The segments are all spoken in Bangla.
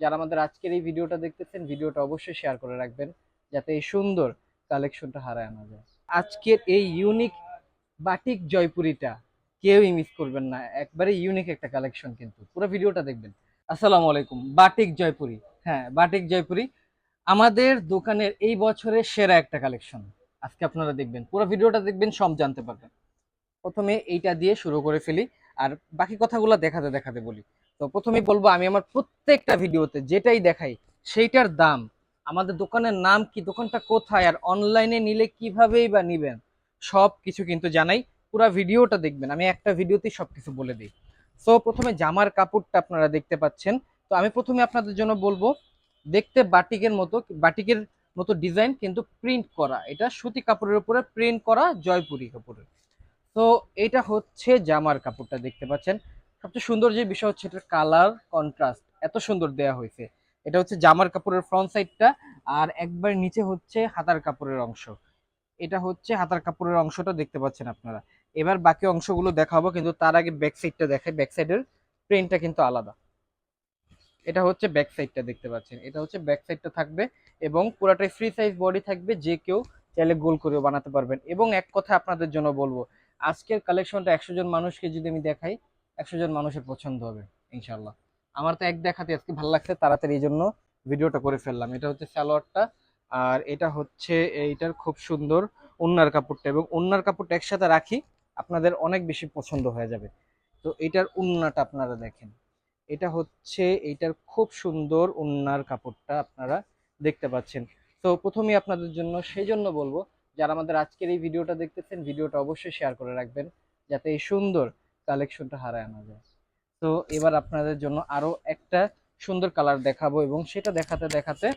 যারা আমাদের আজকের এই ভিডিওটা দেখতেছেন, ভিডিওটা অবশ্যই শেয়ার করে রাখবেন, যাতে এই সুন্দর কালেকশনটা হারায় না যায়। আজকের এই ইউনিক বাটিক জয়পুরিটা কেউই মিস করবেন না, একবারে ইউনিক একটা কালেকশন কিন্তু। পুরো ভিডিওটা দেখবেন। আসসালামু আলাইকুম বাটিক জয়পুরি। হ্যাঁ বাটিক জয়পুরি, আমাদের দোকানের এই বছরের সেরা একটা কালেকশন আজকে আপনারা দেখবেন, পুরো ভিডিওটা দেখবেন, সব জানতে পারবেন। প্রথমে এইটা দিয়ে শুরু করে ফেলি। আর বাকি কথাগুলো দেখাতে দেখাতে বলি। তো প্রথমেই বলব, আমি আমার প্রত্যেকটা ভিডিওতে যেটাই দেখাই, সেইটার দাম। আমাদের দোকানের নাম কি, দোকানটা কোথায়, আর অনলাইনে নিলে কিভাবেই বা নিবেন সব কিছু কিন্তু জানাই। পুরো ভিডিওটা দেখবেন, আমি একটা ভিডিওতেই সব কিছু বলে দিই। সো প্রথমে জামার কাপড়টা আপনারা দেখতে পাচ্ছেন। তো আমি প্রথমে আপনাদের জন্য বলব, দেখতে বাটিকের মতো বাটিকের মতো ডিজাইন কিন্তু প্রিন্ট করা। এটা সুতি কাপড়ের উপরে প্রিন্ট করা, জয়পুরি কাপড়ের। তো এটা হচ্ছে জামার কাপড়টা দেখতে পাচ্ছেন। সবচেয়ে সুন্দর যে বিষয় হচ্ছে এটার কালার কন্ট্রাস্ট এত সুন্দর দেয়া হয়েছে। এটা হচ্ছে জামার কাপড়ের ফ্রন্ট সাইডটা আর একবার নিচে হচ্ছে হাতার কাপড়ের অংশ। এটা হচ্ছে হাতার কাপড়ের অংশটা দেখতে পাচ্ছেন আপনারা। এবার বাকি অংশগুলো দেখাবো, কিন্তু তার আগে ব্যাক সাইডটা দেখাই। ব্যাক সাইডের প্রিন্টটা কিন্তু আলাদা। এটা হচ্ছে ব্যাক সাইডটা দেখতে পাচ্ছেন। এটা হচ্ছে ব্যাক সাইডটা থাকবে এবং পুরাটাই ফ্রি সাইজ বডি থাকবে। যে কেউ চাইলে গোল করেও বানাতে পারবেন। এবং এক কথা আপনাদের জন্য বলব আজকের কালেকশনটা একশো জন মানুষকে যদি আমি দেখাই, একশো জন মানুষের পছন্দ হবে ইনশাল্লাহ আমার তো এক দেখাতে আজকে ভালো লাগছে, তাড়াতাড়ি এই জন্য ভিডিওটা করে ফেললাম। এটা হচ্ছে সালোয়ারটা, আর এটা হচ্ছে, এইটার খুব সুন্দর উন্নার কাপড়টা এবং উন্নার কাপড়টা একসাথে রাখি, আপনাদের অনেক বেশি পছন্দ হয়ে যাবে। তো এটার উন্নাটা আপনারা দেখেন। এটা হচ্ছে, এইটার খুব সুন্দর উন্নার কাপড়টা আপনারা দেখতে পাচ্ছেন। তো প্রথমেই আপনাদের জন্য, সেই জন্য বলব যারা আমাদের আজকের এই ভিডিওটা দেখতেছেন, ভিডিওটা অবশ্যই শেয়ার করে রাখবেন, যাতে এই সুন্দর কালেকশনটা হারায় না যায়। তো এবার আপনাদের জন্য আরও একটা সুন্দর কালার দেখাবো এবং সেটা দেখাতে দেখাতে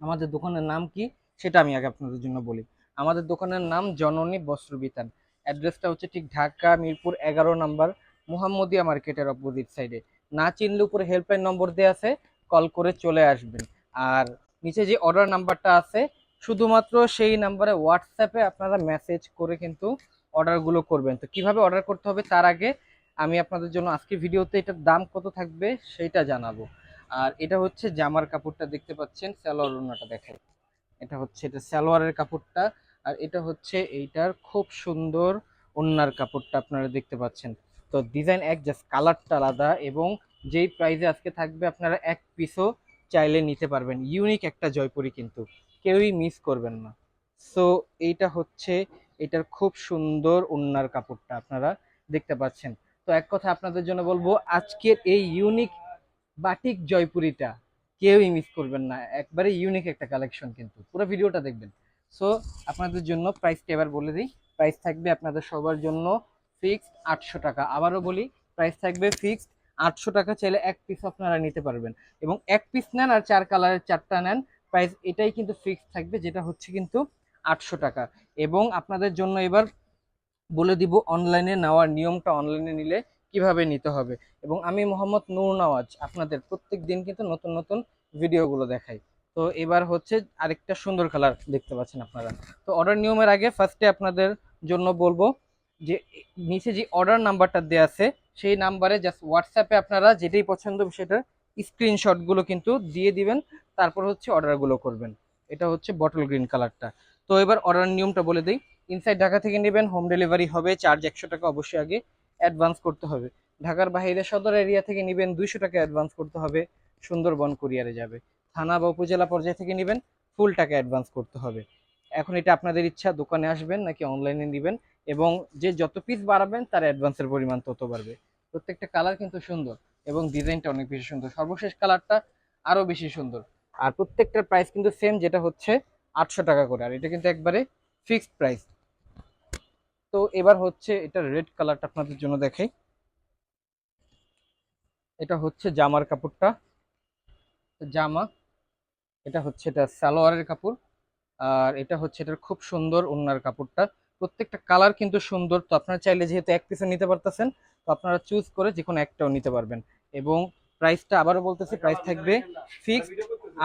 আমাদের দোকানের নাম কি সেটা আমি আগে আপনাদের জন্য বলি। আমাদের দোকানের নাম জননী বস্ত্র বিতান অ্যাড্রেসটা হচ্ছে ঠিক ঢাকা, মিরপুর, এগারো নাম্বার, মুহাম্মদিয়া মার্কেটের অপোজিট সাইডে না চিনলে উপরে হেল্পলাইন নম্বর দেওয়া আছে কল করে চলে আসবেন। আর নিচে যে অর্ডার নাম্বারটা আছে শুধুমাত্র সেই নাম্বারে হোয়াটসঅ্যাপে আপনারা মেসেজ করে কিন্তু অর্ডারগুলো করবেন। তো কীভাবে অর্ডার করতে হবে তার আগে আমি আপনাদের জন্য আজকে ভিডিওতে এটার দাম কত থাকবে সেইটা জানাব। আর এটা হচ্ছে জামার কাপড়টা দেখতে পাচ্ছেন, সালোয়ার ওড়নাটা দেখেন। এটা হচ্ছে, এটা সালোয়ারের কাপড়টা। আর এটা হচ্ছে এইটার খুব সুন্দর ওড়নার কাপড়টা আপনারা দেখতে পাচ্ছেন। তো ডিজাইন এক জাস্ট কালারটা আলাদা এবং যেই প্রাইসে আজকে থাকবে আপনারা এক পিসও চাইলে নিতে পারবেন। ইউনিক একটা জয়পুরি কিন্তু। কেউই মিস করবেন না। সো এইটা হচ্ছে, এটার খুব সুন্দর ওড়নার কাপড়টা আপনারা দেখতে পাচ্ছেন। তো এক কথা আপনাদের জন্য বলব, আজকের এই ইউনিক বাটিক জয়পুরিটা কেউই মিস করবেন না। একবারে ইউনিক একটা কালেকশন কিন্তু। পুরো ভিডিওটা দেখবেন। সো আপনাদের জন্য প্রাইসটা এবার বলে দিই। প্রাইস থাকবে আপনাদের সবার জন্য ফিক্সড আটশো টাকা। আবারও বলি প্রাইস থাকবে ফিক্সড আটশো টাকা চাইলে এক পিস আপনারা নিতে পারবেন। এবং এক পিস নেন আর চার কালারের চারটা নেন প্রাইস এটাই কিন্তু ফিক্সড থাকবে, যেটা হচ্ছে কিন্তু আটশো টাকা। এবং আপনাদের জন্য এবার বলে দিব অনলাইনে নেওয়ার নিয়মটা অনলাইনে নিলে কীভাবে নিতে হবে। এবং আমি মোহাম্মদ নূর নওয়াজ, আপনাদের প্রত্যেক দিন কিন্তু নতুন নতুন ভিডিওগুলো দেখাই। তো এবার হচ্ছে আরেকটা সুন্দর কালার দেখতে পাচ্ছেন আপনারা। তো অর্ডার নিয়মের আগে ফার্স্টে আপনাদের জন্য বলব যে, নিচে যে অর্ডার নাম্বারটা দেওয়া আছে, সেই নাম্বারে জাস্ট হোয়াটসঅ্যাপে আপনারা যেটাই পছন্দ সেটার স্ক্রিনশটগুলো কিন্তু দিয়ে দিবেন, তারপর হচ্ছে অর্ডারগুলো করবেন। এটা হচ্ছে বটল গ্রিন কালারটা তো এবার অর্ডার নিয়মটা বলে দিই। ইনসাইড ঢাকা থেকে নেবেন হোম ডেলিভারি হবে চার্জ একশো টাকা অবশ্যই আগে অ্যাডভান্স করতে হবে। ঢাকার বাইরে সদর এরিয়া থেকে নেবেন, দুইশো টাকা অ্যাডভান্স করতে হবে, সুন্দরবন কুরিয়ারে যাবে। থানা বা উপজেলা পর্যায়ে থেকে নেবেন ফুল টাকা অ্যাডভান্স করতে হবে। এখন এটা আপনাদের ইচ্ছা, দোকানে আসবেন নাকি অনলাইনে নেবেন এবং যে যত পিস বাড়াবেন, তার অ্যাডভান্সের পরিমাণ তত বাড়বে। প্রত্যেকটা কালার কিন্তু সুন্দর এবং ডিজাইনটা অনেক বেশি সুন্দর। সর্বশেষ কালারটা আরও বেশি সুন্দর। আর প্রত্যেকটার প্রাইস কিন্তু সেম যেটা হচ্ছে আটশো টাকা করে। আর এটা কিন্তু একবারে ফিক্সড প্রাইস তো এবার হচ্ছে এটা রেড কালারটা আপনাদের জন্য দেখাই। এটা হচ্ছে জামার কাপড়টা। জামা, এটা হচ্ছে এটা সালোয়ারের কাপড়। আর এটা হচ্ছে এটার খুব সুন্দর ওড়নার কাপড়টা। প্রত্যেকটা কালার কিন্তু সুন্দর। তো আপনারা চাইলে যেহেতু এক পিসে নিতে পারতেছেন, তো আপনারা চুজ করে যে কোনো একটাও নিতে পারবেন। এবং প্রাইসটা আবারও বলতেছি প্রাইস থাকবে ফিক্সড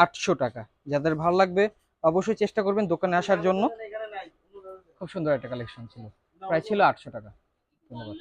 আটশো টাকা। যাদের ভালো লাগবে, অবশ্যই চেষ্টা করবেন দোকানে আসার জন্য। খুব সুন্দর একটা কালেকশন ছিল। প্রায় ছিল আটশো টাকা। ধন্যবাদ।